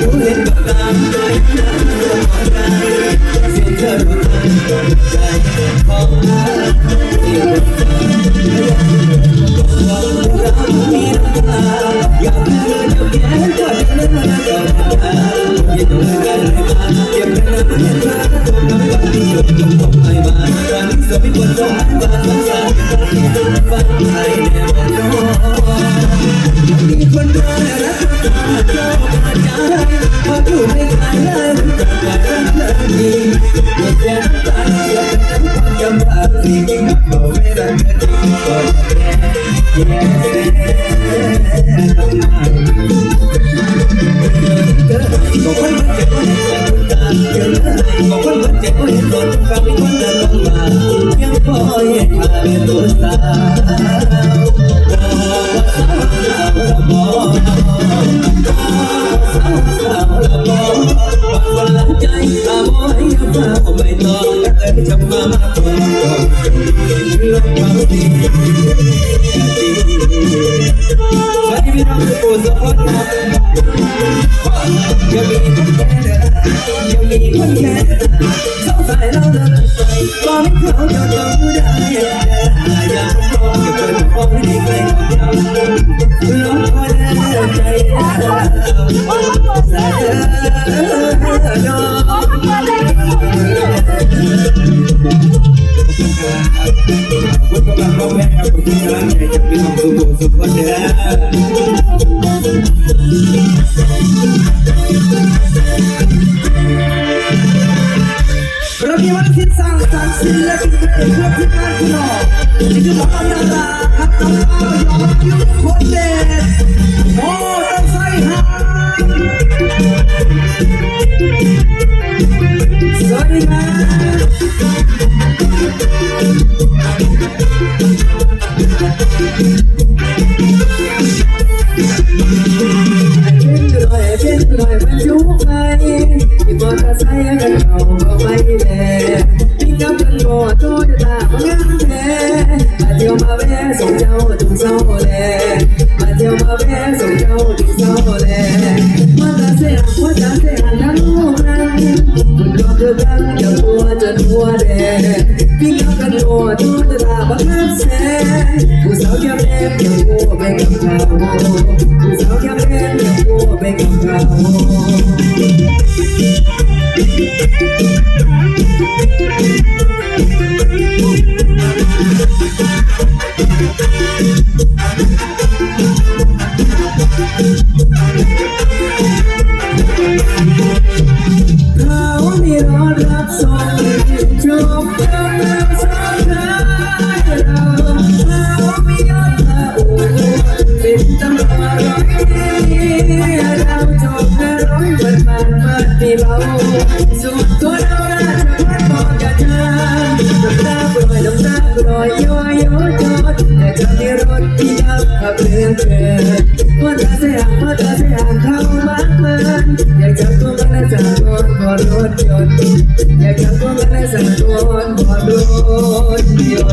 รู้เห็นกับต Yeah, yeah, yeah. ลงพอได้ใจสายน้องคุณกำลังร้องเพลงครับคุณกำลังใจจะเป็นของสุขสุขคนเดียวระเบียบวันศิลป์สร้างสรรค์ศิลปินเพลงเพื่อที่งานคุณหอ นี่คือของอาญาครับน้องอ้อยอยุคคนเด็ดโอ้ต้องใส่หาสวัสดีครับเป็นรอยเป็นรอยมันยุกไปที่มอเตอร์ไซค์กัน แวะส่งเจ้าถึงเศร้าแลมาเที่ยวมาแวะส่งเจ้าถึงเศร้าแลมาตาเสียมาตาเสียทั้งลูกนั้นคุณรอเธอกันอย่าหัวจนหัวแดงพี่กับกันบ่โตจะตามงานแท้ผู้สาวแก้มแดงอย่าหัวไปกับเขาผู้สาวแก้มแดงอย่าหัวไปกับเขาเขา ส่วนตัวเราราชพัฒน์บอกกับเธอน้ำตาปล่อยน้ำตาปล่อยย้อยย้อยจอดแต่จะมีรถที่ยับขับเรือเกินว่าตาเสียงว่าตาเสียงเข้ามาเมินอยากจะตัวมันและจะรถบนรถยนต์อยากจะตัวมันและจะรถบนรถยนต์ย้อ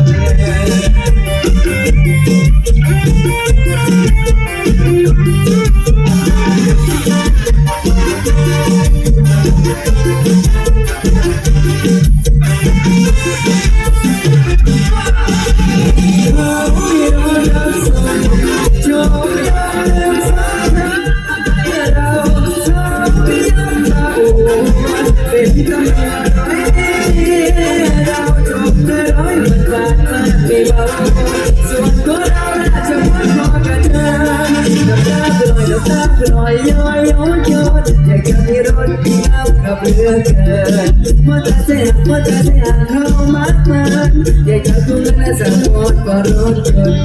ยย้อยย้อนอยากจะมีรถที่ขับ กับเรือเกินว่าจะเสียว่าจะเสียเข้ามากมันอยากจะตัวเงินสะกดก่อนรถยนต์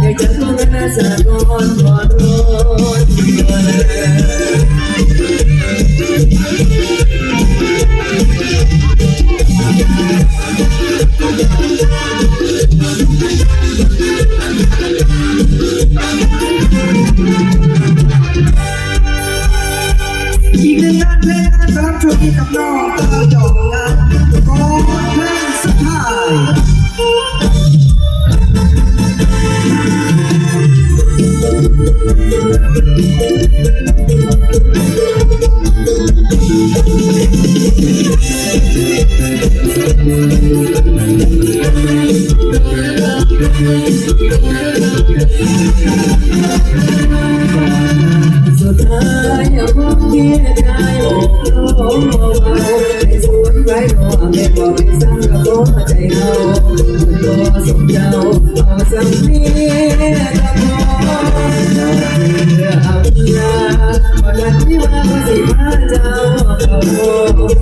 อยากจะตัวเงินสะกดก่อนรถยนต์อี พื่อพี่กับน้องเธอจงานขอเพลสุดท้าย Thank you. เอาสักนิดก็พอเราเพื่อเอาลาวันนั้นที่ว่าสิมาเจ้าเขา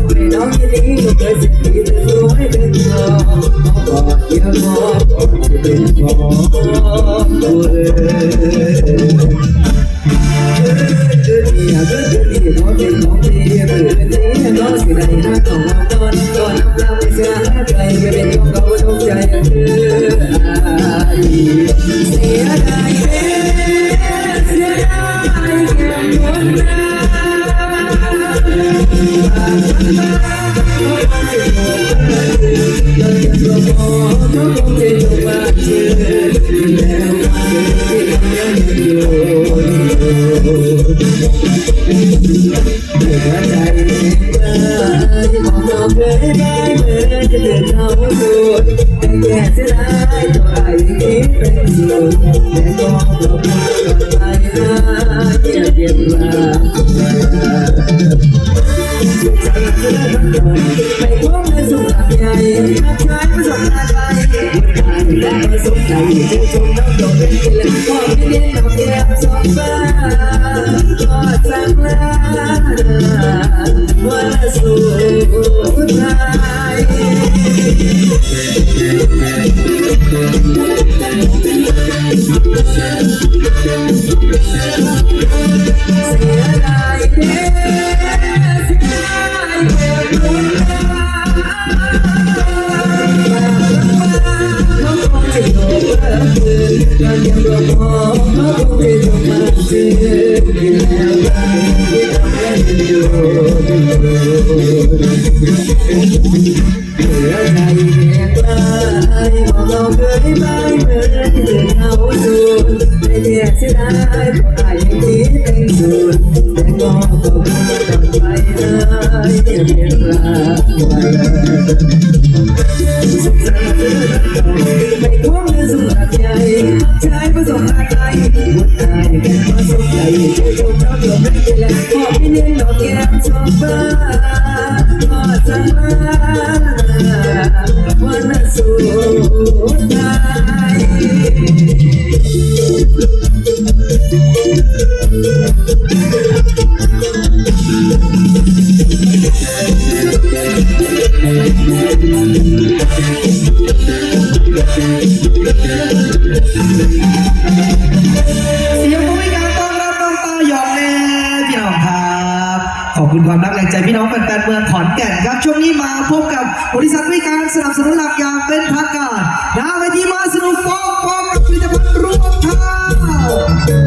ไม่น้องที่นี้ก็เคยเสียทีแต่สวยเป็นทองกอดเกี่ยวคอกอดที่เป็นขอ ไปพบในสุขใหญ่ทักทายประสบการณ์ไปและประสบใจชื่นชมน้องโดดเป็นกิเล สพ่ คืนเรายังรอพอเขาคงจะอยู่มาซื้อ ที่แล้วกันที่ทำให้อยู่เหลือใจแยกลายมองเราเคยไปเหมือนที่เดินเข้าสู่ไม่เทียเสีย ก่นครับช่วงนี้มาพบกับบริษัทบริการสนับสนุนหลักอย่างเป็นทางการนาเวทีมาสนุกฟอกฟอกผลิตภัณฑ์รวมทาง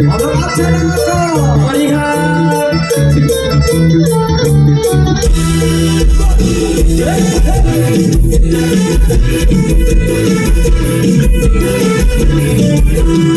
ขอต้อนรับเชิญนะครับสวัสดีครับ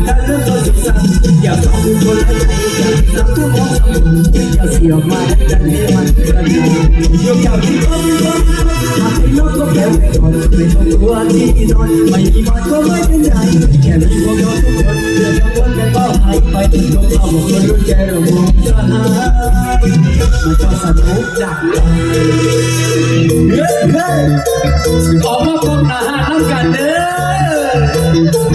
ถ้าเสียงจากโทรศัพท์ก็นอนไม่หลับจึงโทรมาแค่ได้ยินที่โทรมาหาเรื่องมาปรึกษาว่าไม่รู้จะทำทีว่ามาไม่ต้องโดนอะไรตอบเรื่องไปทำไมจะไปเรื่องมันเคยเราเจอกันสนุกสับเส้นกันทองทางไม่มีคำว่าเล่นลานไม่ต้องพบเกี่ยวกข์ของเรามีรองเท้าและวงประเด็นอยากลองลองสนุกดังปุ๊บปุ๊บปุ๊บเราแดนเขาต้อย่ามองทอดให้กับการเริ่มต้นสุขสันต์องดูคนละใจรักทุกคนอย่าเสียมาแต่ในมันกระจายยกยาวที่ต้นต้นหากเป็นนกก็แค่ไปก่อนไม่ต้องกลัวที่นอนไม่มีมันก็ไม่เป็นไรแค่มีพวกเราทุกคนเรื่องกังวลกันก็หายไปยกเอาบอกคนรุ่นแกเรามองจะหายมันก็สนุกจังเฮ้ยออกมาพบอาหารน้ำกันเด้อ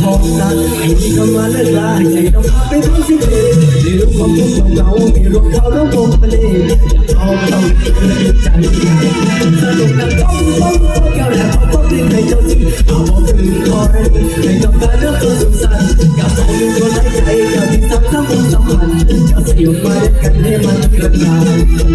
ทองกันไม่มีคำว่าเลิกลาใจต้องพาไปพ้นสิ้นเดือนในรูปของทุกของเรามีรวมเขาแล้ววงไปเลยอยากขอของเราใจสนุกนักต้องต้องต้องแก้วแหลมเขาก็เป็นในเจ้าที่เอาว่าคือคอร์ในกับการเลือกตัวสุขสันกับสองหนึ่งตัวในใจกับ ที่สำคัญความสัมพันธ์จะสยบมาด้วยกันให้มันกระจาย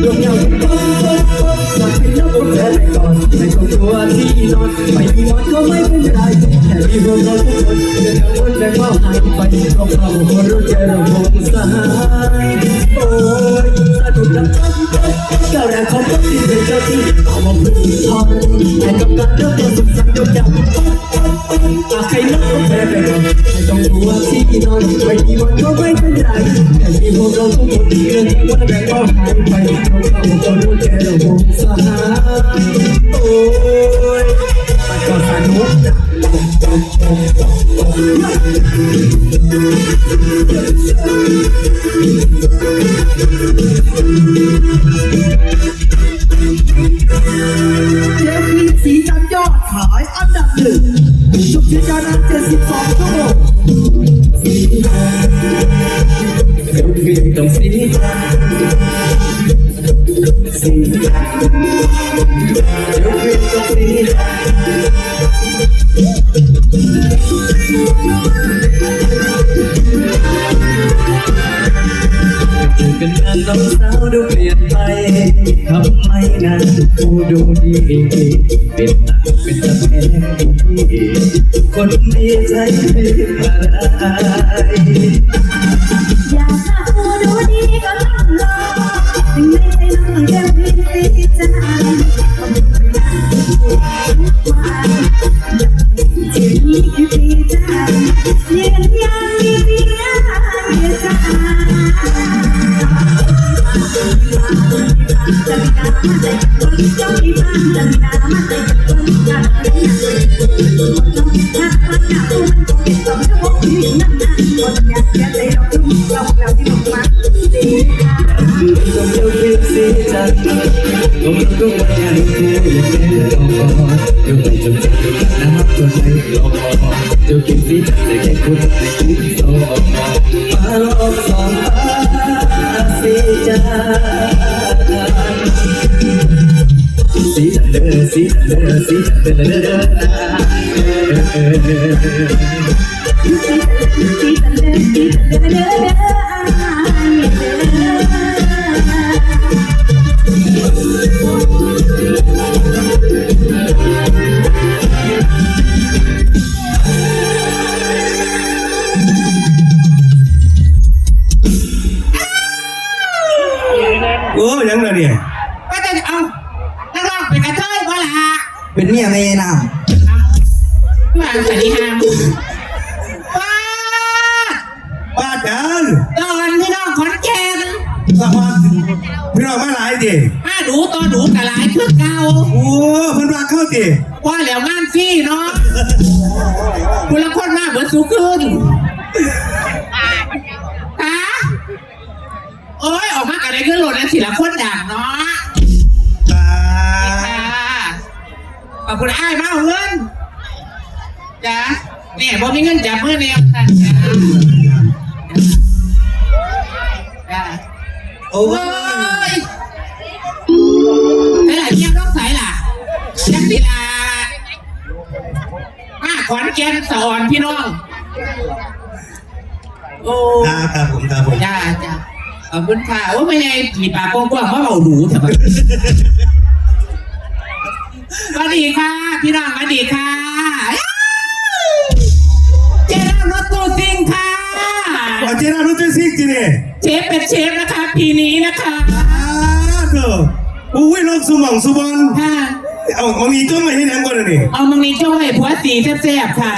ดวงดาวต้องต้องต้องมาเป็นนับุญแท้ไปก่อนในตรงตัวที่นอนไม่มีมอนก็ไม่เป็นไรแค่มีพวกเราทุกคนเดินกังวลแต่ว่าหายไปก็เพราะคนรู้ใจเราคงสหายโอ้ยสนุกนักต้องก้าวแรกของคนที่เป็นเจ้าที่เอามาพึ่งพอแต่กับการเริ่มต้นสุขสันต์ยกย่ำ อาใครนักก็แพ้ไปก่อนไม่ต้องกลัวที่นอนไม่มีวันก็ไม่เป็นไรแต่มีพวกเราทุกคนเดินว่าแต่ก็หายไปก็เพราะคนรู้ใจเราคงสหายโอ้ ผู้ดูดีเป็นตาเป็นตาแท้ดีคนดีใจไม่อะไรอยากจะดูดูดีก็ต้องรอถึงไม่ใช่น้องแก้วพินสีใจเจนี่คือพี่ใจยืนยันมีเพียงเจะ มีน้ำมาใจคนจ้องที่บ้านจะมีน้ำมาอยากเล่นอยาล่นถ้ามันหนาวมันคงเป็นสองชั่วโมงที่นั่นนานคนอยากจะใจเราทุ่มเราเราที่บอกมาดีค่ะคือต้องเจ้าเพียงสีจันทร์ต้องต้องมาอย่างคู่อรอเดี๋ยวไปจนจะดูน้ำตัวไหนรอเดี๋ยวกินสีจันทร์จะแค่คุณในคู่สองมาลองสองสีจันทร์สีจันทร์เด้อสีจันทร์เด้อสีจันทร์เด้อเด้อเออที่สันเดินที่สันเดินเดินเดินเดิน โอ้ยังไงเนี่ยก็จะเอานักร้องเป็นกระเทยบ่ล่ะเป็นเมียไม่นามมาสวัสดีฮะว้าป้าจันตอนพี่น้องขอนแก่นสะพานพี่น้องมาหลายดิ มาดูต่อดูกะหลายเพื่อเก่าโอ้เพิ่นมาเข้าดิว่าแล้วงานฟรี่เนาะคุณละคนมาเบิดสูขึ้นฮะโอ้ยออกมากันได้ขึ้นรถแล้วสิละคนดังเนาะตาค่ะขอบคุณอ้ายมากเงินจ้ะเนี่ยบ่มีเงินจับมือเนี่ยจ้ะจ้ะโอ้โอ้ยไปไหน เที่ยวต้องใส่ล่ะจักสิลามาขอนแก่นสอนพี่น้อง โอ้ตาครับผมตาผมจ้าจ้าขอบคุณค่ะโอ้ไม่ไงผีปากกว้างๆว่าเบาดูเถอะบัดสวัสดีค่ะ พี่น้องสวัสดีค่ะเจ้ารถตู้ซิงค่ะอ๋อเจน่ารู้จักซิกจีเนี่ยเชฟเป็นเชฟนะคะปีนี้นะคะอ้าเถ อะอุ้ยโลกสมองสุบอลค่ะ เอาเอามีจ้องมาให้แหนมก่อนเลยนี่เอามังนี้จ้อยผัวสีแซ่บๆค่ะ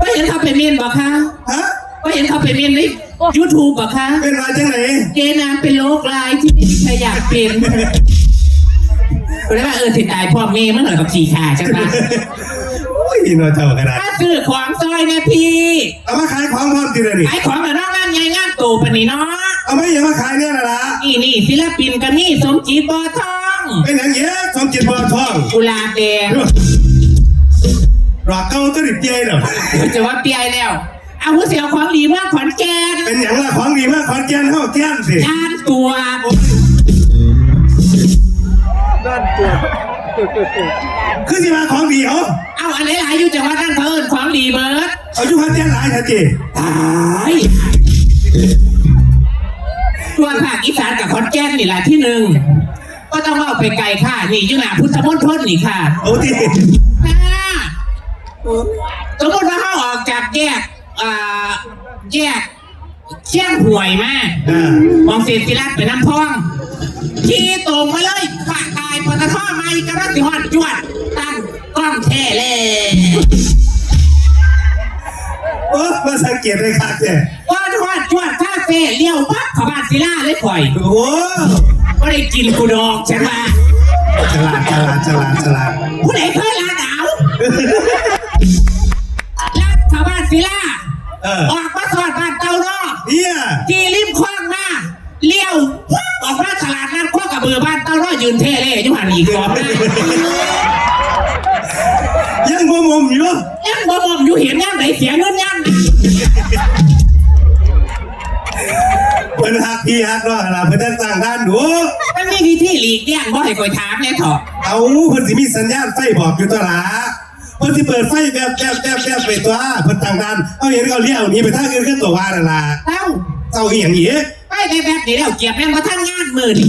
ก็เห็นเขาไปเมียนบอกคะฮะก็เห็นเขาไปเมียนในยูทูบบอกคะเป็นมาจังไหนเจนางเป็นโรคร้ายที่ไม่มีใครอยากเป็นเลยว่าเออสิตายพ่อเมย์มันหน่อยกับขี่ขาใช่ปะอุ้ยน่าเจ้ากระดาษถ้าซื้อของซอยเนี่ยพี่เอามาขายของพร้อมจีเลยนี่ขายของกับน้องงานไงงานโตปะนี่เนาะ เอาไม่อย่ามาขายเนี่ยนะล่ะนี่นี่ศิลปินกันนี่สมจิตบอทองเป็นอย่างเงี้ยสมจิตบัวทองกุหลาบแดงรอกเก้าตัวดิบเจเนาะจะว่าเปียแล้วเอาผู้เสียของดีเมืองขอนแก่นเป็นอย่างละของดีมากขอนแก่นเฮาแก่นสิด้านตัวคือสิมาของดีเหรอเอาอันไหนหลายอยู่จังหวัดนั่นเขาเอิญของดีเบิร์ดเอาจุพันเจ้าหลายทันทีตายตัว ภาคอีสานกับคอนแก่นนี่แหละที่หนึ่งก็ต้องเอาไปไกลค่ะ นี่อยุนาพุทธมณฑลนี่ค่ะเอาที่อ่าสมมติว่าเขาออกจากแยกอ่าแยกเชียงห่วยมาอ่ามองเศรษฐิรัตน์ไปน้ำพองขี่ตรงมาเลยปากตายปตทไม่กระติฮอดจวด ตั้งกล้องแท้เลยโอ้มาสังเกตเลยครับแกว่าฮอดจวดท่า เฟ่เลี้ยวปั๊บขบ้านศิลาเลยข่อยโอ้ก็ได้กินกูดอกใช่ไหมฉลาดฉลาดฉลาดฉลาดผู้ใดเคยลาหนาวลาดขบ้านศิลาเออออกมาสอดบ้านเต้านอกเฮียจีริมคว้างมาเลี้ยวปุ๊บออกมาตลาดนัดคว้างกับเบือบ้านเต้านอกยืนเท่เลยยุหันอีกรอบนยังบ่มุมอยู่ยังบ่มอมอยู่เห็นยังไหนเสียเงินยัง ให้คอยถามแน่เถอะเอาเพิ่นสิมีสัญญาณไฟบอกอยู่ตัวละเพิ่นสิเปิดไฟแบบแบบแบบแบบไปตัวเพิ่นตั้งด้านเอาเห็นเขาเลี้ยวนีไปทางอื่นขึ้นตัวว่านั่นล่ะเอ้าเจ้าอีหยังอีกไปไปแบบนี้แล้วเกียบแม่งมาทั้งงานมือนี่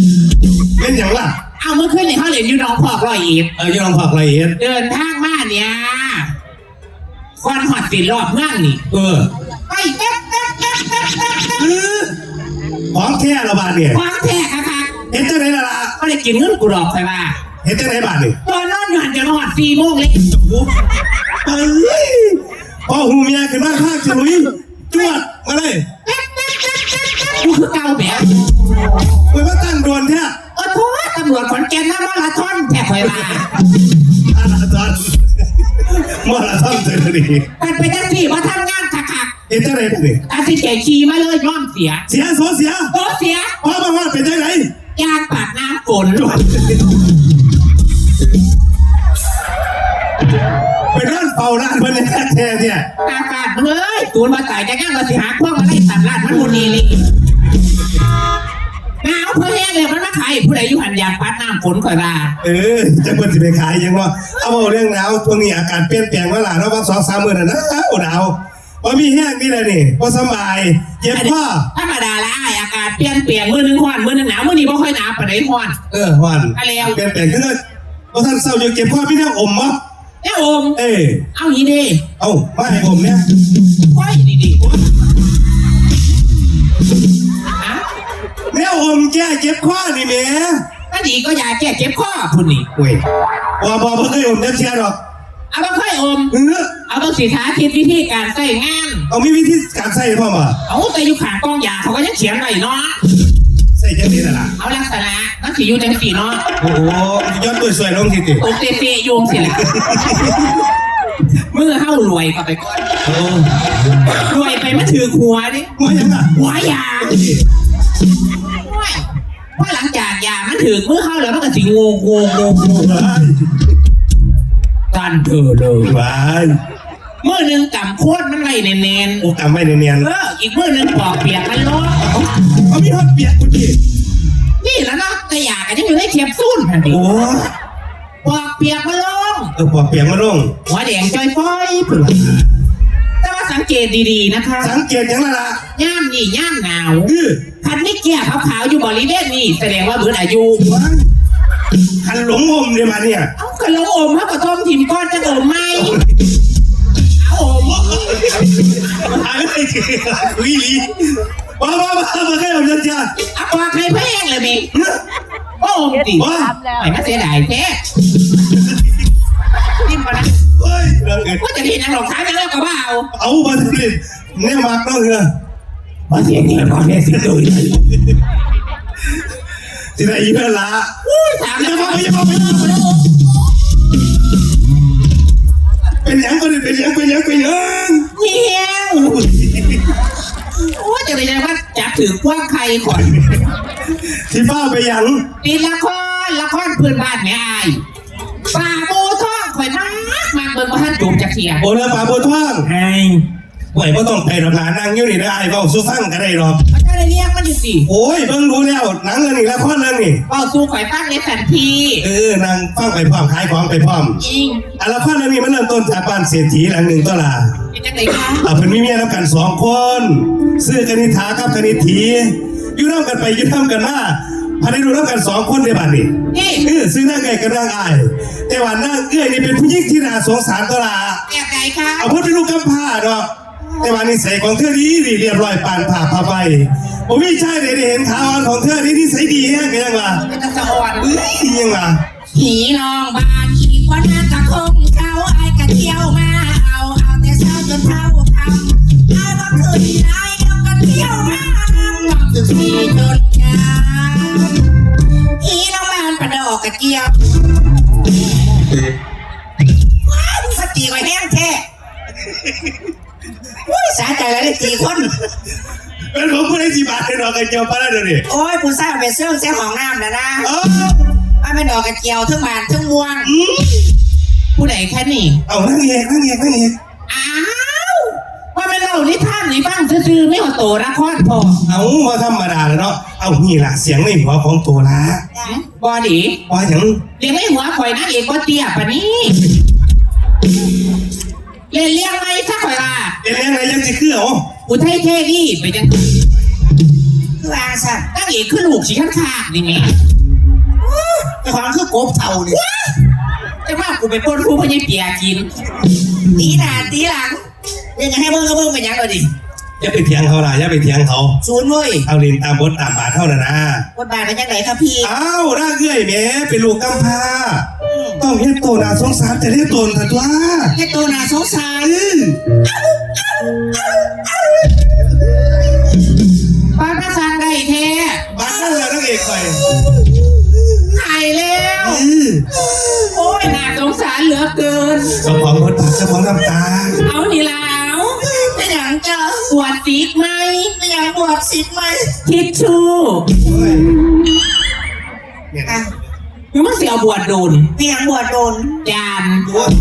เป็นหยังล่ะเอาเมื่อคืนนี่เขาเล่นอยู่หน้องพอกรอยเอ็ดเอออยู่ลองผักละเอียดเดินทางมาเนี่ยควันหอดสิรอบเมืองนี่ เออไปแป๊บแป๊บแป๊บแป๊บแป๊บบเออของแท้ละบาทเนี่ย ความแท้ค่ะค่ะ เห็นจังไหนล่ะล่ะก็ได้กินเงินกูดอกใช่ป่ะเห็นจังไหนบาทนี่ตอนนอนอยู่หันจะนอนสี่โมงเลยเอ้ยพอหูเมียขึ้นมาข้างฉลุยจวดมาเลยกูคือเก่าแบบเพิ่นมาตั้งโดนแท้เออโทษตำรวจขอนแก่นนะมาราธอนแท้คอยมาอาราธอนมาราธอนเจอดีกันไปจังสี่มาทำงานขักขักเห็นจังไหนบาทนี่ๆอาสิเจขี่มาเลยย่อมเสีย เสียโซเสียโตเสีย พอมาว่าเป็นจังไหน ยางปากน้ำฝนไปนอนเฝ้าร้านเพิ่นในแท้เนี่ย อากาศมึงเอ้ยตูนมาตายจะย่างมาสิหาพวกมาไล่ตัดลาดมันบุนีนี่หนาวเพื่อแห้งเลยมันมาขายผู้ใดอยู่หันยางปัดน้ำฝนคอยมาเออจะเพิ่นสิไปขายยังว่าเอาเอาเรื่องหนาวช่วงนี้อากาศเปลี่ยนแปลงว่าล่ะเนาะว่าสองสามมื้อน่ะหนาวหนาว บ่มีแห้งนี่แหละนี่บ่สำบายเจ็บคอธรรมดาละอากาศเปลี่ยนเปลี่ยนมือหนึงร้อนมือหนึงหนาวมือนี้บ่ค่อยหนาวปานใดร้อน เออหวานอะแล้วเปลี่ยนแปลงคือบ่ทันเศร้าอยู่เก็บคอมีแนวอมบ่แน่อมเอ้ยเอาอย่างนี้ดิเอามาให้อมเนี่ยโอ้ยดีดีอะแนวอมแก้เจ็บคอนี่แหมถ้าดีก็อย่าแก้เจ็บคอพุ่นนี่เว้ยบ่บ่บ่เคยอมจักเที่ยดอก เอาบ่ค่อยอม เออเอาบ่สิสาธิตวิธีการใส่งาน เอามีวิธีการใส่พร้อมบ่เอาแต่อยู่ขางกองยาเขาก็ยังเขียนไว้เนาะ ใส่จังได๋ล่ะเอาลักษณะนั่นสิอยู่จังสี่เนาะโอ้โหย้อนตัวสวยลงสิติโอเตเตโยมสิแหละมือเฮ้ารวยก็ไปก่อนโอ้รวยไปมาถือหัวดิว่ายังล่ะหัวยาห้วยเพราะหลังจากยามันถือมือเข้าแล้วมันก็สิงงงงงง งว้ายกันเธอเลยว้ายมือหนึ่งกำโคตรมันไว้เนียนโอ้กำไว้เนียนๆเอออีกมือหนึ่งปอกเปียกมันลงๆเอามีฮอดเปียกกูดินี่แล้วเนาะแต่ยากันยังอยู่ในเทียบซุ่นทันทีโอ้ปอกเปียกมันลงเออปอกเปียกมาลง หัวแดงจอยฟ้อยเผือกแต่ว่าสังเกตดีๆนะคะ สังเกตยังล่ะล่ะย่ามนี่ย่ามหนาวเออคันไม่เกี่ยขาวๆอยู่บริเวณนี้แสดงว่าเบืนอายุว้ายคันหลงอมเนี่ยมาเนี่ย เอา กระลงอมเขาก็ต้มทิมก้อนจะอมไหมเอาอมหายไปทีวิลีว้าวว้าวว้ามาแค่อมจ้าจ้าเอาปากให้แพงเลยมีโอ้มดิว้าไอ้มาเสียดายแท้ทิมก่อนะเฮ้ยว่าจะดีนะหลอกท้ายไปแล้วก็ว่าเอาเอามาสิเนี่ยมากต้องเหรอว่าเสียเงินก่อนแค่สิบตัวที่ไหนอีเพื่อนละถามอย่าแล้วมาว่าอย่ามาเป็ ยังก็เลยเป็นยังเป็นยังเป็นยังเงี้ยวว่าจะไปยังว่าจับถือกว้างใครก่อนที่บ้าไปยังตีละครละครเพื่อนบ้านแม่อายป่าโบท่องข่อยมากมากเบิ่งว่าท่านจูบจะเสียโอเลป่าบัวท่องไง ไหวก็ต้องไปดอกหลานนางอยู่นี่ได้ไอ้เฝ้าสู้ฟังก็ได้หรอกมันจะได้เรียกมันนี่สิโอ้ยเบิ่งรู้แล้วหนังเรื่องนี้ละครเรื่องนี้เบาสู้ข่อยฟังในสันทีเออนางฟังไปพร้อมขายของไปพร้อมจริงอันละครเรื่องนี้มันเริ่มต้นจากบ้านเศรษฐีหลังหนึ่งตัวละเป็นจังไหนคะเอาเพิ่นมีเมียน้ำกันสองคนซื้อกนิษฐากับกนิษฐีอยู่น้ำกันไปอยู่น้ำกันมาพาได้ดูน้ำกันสองคนในบ้านนี้นี่เออซื้อนางไก่กับนางอาย แต่ว่านางเอ้ยนี่เป็นผู้หญิงที่น่าสงสารตัวละแบบไหนคะเอาเพิ่นเป็นลูกกำพร้าเนาะ แต่ว่านิสัยของเธอดีดีเรียบร้อยปานผ่าพาไปผมไม่ใช่เลยได้เห็นขาอ่อนของเธอนี่นิสัยดีแฮะกันยังวะเป็นตะสะอ่อนเอ้ยยังวะผีน้องบ้านอีกวันนั้นก็คงเขาไอ้กะเที่ยวมาเอาเอาแต่เช้าจนเท่าคำไอ้บ่คืนไอ้เอากะเที่ยวมาหวังสึกสีจนยามผีน้องบ้านประดอกกระเจียวว้ อ้ยสาใจแล้วได้ตีคน เป็นผมผู้ได้จีบาทในดอกกระเจียวปลาแล้วเดี๋ยวนี้โอ้ยผู้สร้างเป็นเสื้อเสื้อของน้ำนะนะเอ้ามันเป็นดอกกระเจียวทั้งบานทั้งม่วงผู้ใดแค่นี่ เอานั่งเอกนั่งเอกนั่งเอกอ้าวว่าเป็นเรานิทานนี่ฟังซื่อๆไม่เอาโตละครพอเอาว่าธรรมดาแล้วเนาะ เอานี่ล่ะเสียงในหัวของตัวละบอดีว่าอย่างเรียงไม่หัวข่อยนะเอกว่าเตี้ยปะนี่ เรียนเรียงไม่สักข่อยละเป็นยังไงยังจะคือเอาอุทัยเทนี่ไปจังคือวางสัตว์ตั้งเอกขึ้นลูกสีข้างขาดนี่ไงแต่ความคือกบเท่าเนี่ยแต่ว่ากูไปปล้นผู้พญเปียกินตีหน้าตีหลังยังไงให้เบิ่งก็เบิ่งไปยังเลยดิอย่าไปเถียงเขาล่ะอย่าไปเถียงเขา ศูนย์เว้ยเอาเรียนตามบทตามบาทเท่านั้นนะบทบาทเป็นยังไงครับพี่อ้าวร่างเอื้อยแหม่เป็นลูกกำพร้า ต้องเฮ็ดโตน่าสงสารจะเรียกตนถัดว่าแค่ตัวหนาสงสารเออป้าพระสังได้แท้บ้านนั่นแหละนางเอกไปหายแล้วเออโอ้ยน่าสงสารเหลือเกินเจ้าของบทบาทเจ้าของน้ำตา เอานี่แล้วเป็นอย่างเจ้าปวดซีกไหมเป็นอย่างบวชสิทธิ์ไหมทิชชู่โอ้ยเนี่ยอะหรือ มันเสียบวชโดนเป็นอย่างบวชโดนจานโอ้ย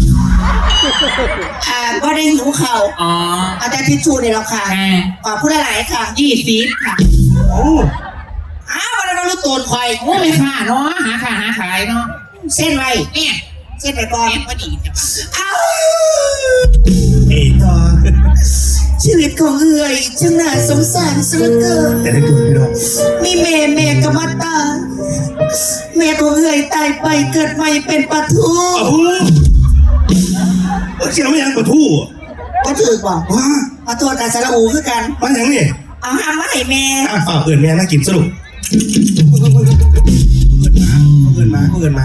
อ่าก็ได้หิวเข่าอ๋อเอาแต่ทิชชู่เนี่ยหรอกค่ะอ่าขอพูดหลายๆค่ะยี่สิบค่ะโอ้อ้าววันนั้นรู้ตัวคอยโอ้ไม่ค่าเนาะหาค่าหาขายเนาะเส้นไว้เนี่ยเส้นไปก่อนเอ็ดพอดีจ้ะอ้าวเอ้ต่อชีวิตของเอื่อยช่างน่าสงสารเสียเหลือเกินจะได้ตัวพี่น้อง มีแม่แม่กับมาตาย แม่ของเอื่อยตายไปเกิดใหม่เป็นปลาทูโอ้โหเสียงไม่ยังกระทู้ก็ถือบอกว้าขอโทษกับสระอูคือกันมาอย่างนี้เอาห้ามมาให้แม่อ้าวฝากเอื่นแม่มากินสรุปเอื่นมาเอื่นมาเอื่นมา